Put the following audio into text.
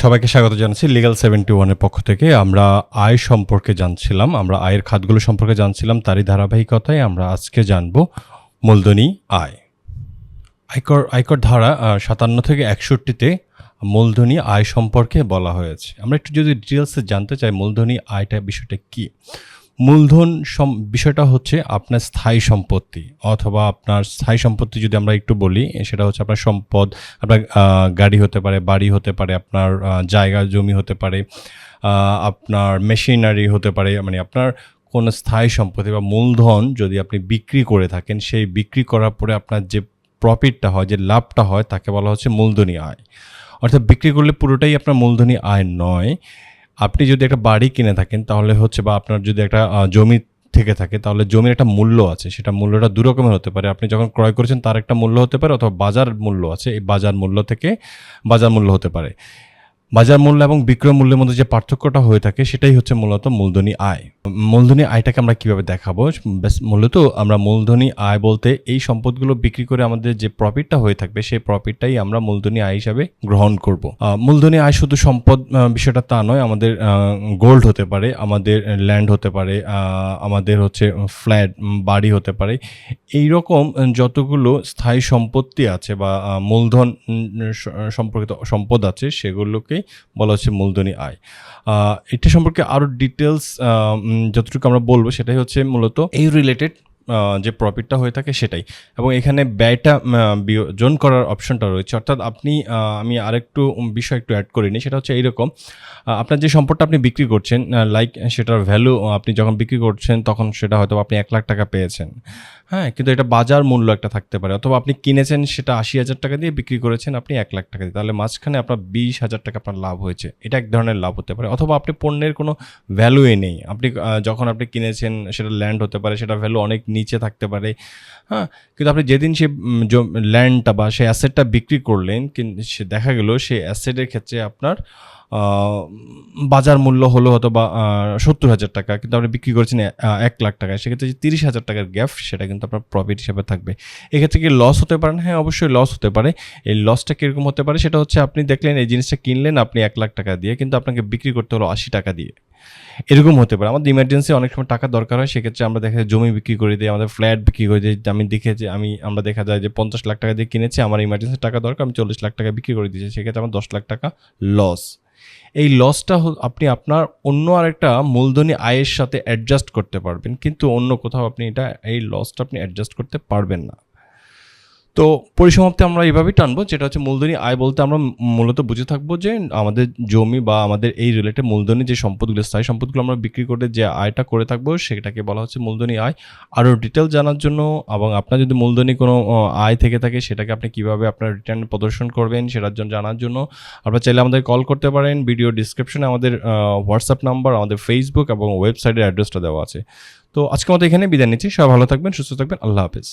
সবাইকে স্বাগত জানাচ্ছি লিগাল সেভেন্টি ওয়ানের পক্ষ থেকে। আমরা আয় সম্পর্কে জানছিলাম, আমরা আয়ের খাতগুলো সম্পর্কে জানছিলাম, তারই ধারাবাহিকতায় আমরা আজকে জানব মূলধনী আয়। আয়কর আয়কর ধারা সাতান্ন থেকে একষট্টিতে মূলধনী আয় সম্পর্কে বলা হয়েছে। আমরা একটু যদি ডিটেলসে জানতে চাই, মূলধনী আয়টা বিষয়টা কি? মূলধন বিষয়টা হচ্ছে আপনার স্থায়ী সম্পত্তি অথবা আপনার স্থায়ী সম্পত্তি যদি আমরা একটু বলি, সেটা হচ্ছে আপনার সম্পদ, আপনার গাড়ি হতে পারে, বাড়ি হতে পারে, আপনার জায়গা, জমি হতে পারে আপনার মেশিনারি হতে পারে মানে আপনার কোনো স্থায়ী সম্পত্তি বা মূলধন যদি আপনি বিক্রি করে থাকেন, সেই বিক্রি করার পরে আপনার যে প্রফিটটা হয়, যে লাভটা হয়, তাকে বলা হচ্ছে মূলধনী আয়। অর্থাৎ বিক্রি করলে পুরোটাই আপনার মূলধনী আয় নয়। আপনি যদি একটা বাড়ি কিনে থাকেন, তাহলে হচ্ছে বা আপনার যদি একটা জমি থেকে থাকে, তাহলে জমির একটা মূল্য আছে। সেটা মূল্যটা দু রকমের হতে পারে। আপনি যখন ক্রয় করেছেন, তার একটা মূল্য হতে পারে অথবা বাজার মূল্য আছে। এই বাজার মূল্য থেকে বাজার মূল্য হতে পারে। বাজার মূল্য এবং বিক্রয় মূল্যের মধ্যে যে পার্থক্যটা হয়ে থাকে, সেটাই হচ্ছে মূলত মূলধনী আয়। মূলধনী আয়টাকে আমরা কীভাবে দেখাবো? মূলত আমরা মূলধনী আয় বলতে এই সম্পদগুলো বিক্রি করে আমাদের যে প্রফিটটা হয়ে থাকবে, সেই প্রফিটটাই আমরা মূলধনী আয় হিসাবে গ্রহণ করব। মূলধনী আয় শুধু সম্পদ বিষয়টা তা নয়, আমাদের গোল্ড হতে পারে, আমাদের ল্যান্ড হতে পারে আমাদের হচ্ছে ফ্ল্যাট বাড়ি হতে পারে। এই রকম যতগুলো স্থায়ী সম্পত্তি আছে বা মূলধন সম্পর্কিত সম্পদ আছে সেগুলোকেই বলা হচ্ছে মূলধনী আয়। এটা সম্পর্কে আরও ডিটেলস যতটুকু আমরা বলব সেটাই হচ্ছে মূলত এই রিলেটেড যে প্রফিটটা হয়ে থাকে সেটাই। এবং এখানে ব্যয়টা বিয়োজন করার অপশনটা রয়েছে। অর্থাৎ আপনি আমি আরেকটু বিষয় একটু অ্যাড করিনি, সেটা হচ্ছে এইরকম আপনার যে সম্পদটা আপনি বিক্রি করছেন লাইক সেটার ভ্যালু আপনি যখন বিক্রি করছেন, তখন সেটা হয়তো আপনি এক লাখ টাকা পেয়েছেন। হ্যাঁ কিন্তু এটা বাজার মূল্য একটা থাকতে পারে। অথবা আপনি কিনেছেন সেটা আশি হাজার টাকা দিয়ে বিক্রি করেছেন, আপনি এক লাখ টাকা দিয়ে। তাহলে মাঝখানে আপনার বিশ হাজার টাকা আপনার লাভ হয়েছে। এটা এক ধরনের লাভ হতে পারে। অথবা আপনি পণ্যের কোনো ভ্যালুই নেই। আপনি যখন আপনি কিনেছেন, সেটা ল্যান্ড হতে পারে, সেটা ভ্যালু অনেক নিচে থাকতে পারে। হ্যাঁ কিন্তু আপনি যেদিন সে ল্যান্ডটা বা সেই অ্যাসেটটা বিক্রি করলেন কিন্তু সে দেখা গেল সেই অ্যাসেটের ক্ষেত্রে আপনার বাজার মূল্য হলো হয়তো বা সত্তর হাজার টাকা, কিন্তু আপনি বিক্রি করেছেন এক লাখ টাকায় সেক্ষেত্রে যে তিরিশ হাজার টাকার গ্যাপ, সেটা কিন্তু আপনার প্রফিট হিসেবে থাকবে। এক্ষেত্রে কি লস হতে পারে? হ্যাঁ অবশ্যই লস হতে পারে। এই লসটা কীরকম হতে পারে? সেটা হচ্ছে আপনি দেখলেন, এই জিনিসটা কিনলেন আপনি এক লাখ টাকা দিয়ে, কিন্তু আপনাকে বিক্রি করতে হলো আশি টাকা দিয়ে। এরকম হতে পারে। আমাদের ইমার্জেন্সি অনেক সময় টাকা দরকার হয়, সেক্ষেত্রে আমরা দেখা যায় জমি বিক্রি করে দিই, আমাদের ফ্ল্যাট বিক্রি করে দিই। আমি দেখেছি আমি, আমরা দেখা যায় যে পঞ্চাশ লাখ টাকা দিয়ে কিনেছি, আমার ইমার্জেন্সি টাকা দরকার, আমি চল্লিশ লাখ টাকা বিক্রি করে দিয়েছি, সেক্ষেত্রে আমার দশ লাখ টাকা লস এই লসটা আপনি আপনার অন্য আরেকটা মূলধনী আয়ের সাথে অ্যাডজাস্ট করতে পারবেন, কিন্তু অন্য কোথাও আপনি এটা, এই লসটা আপনি অ্যাডজাস্ট করতে পারবেন না। তো পরিসমাপ্তি আমরা এইভাবেই টানবো, যেটা হচ্ছে মূলধনী আয় বলতে আমরা মূলত বুঝে থাকব যে আমাদের জমি বা আমাদের এই রিলেটেড মূলধনী যে সম্পদগুলো, স্থায়ী সম্পদগুলো আমরা বিক্রি করে যে আয়টা করে থাকব, সেটাকে বলা হচ্ছে মূলধনী আয়। আরও ডিটেল জানার জন্য এবং আপনার যদি মূলধনী কোনো আয় থেকে থাকে, সেটাকে আপনি কীভাবে আপনার রিটার্ন প্রদর্শন করবেন, সেটার জন্য জানার জন্য আপনারা চাইলে আমাদের কল করতে পারেন। ভিডিও ডিসক্রিপশনে আমাদের হোয়াটসঅ্যাপ নাম্বার আমাদের ফেসবুক এবং ওয়েবসাইটের অ্যাড্রেসটা দেওয়া আছে। তো আজকে মতো এখানে বিদায় নিচ্ছি। সবাই ভালো থাকবেন, সুস্থ থাকবেন। আল্লাহ হাফেজ।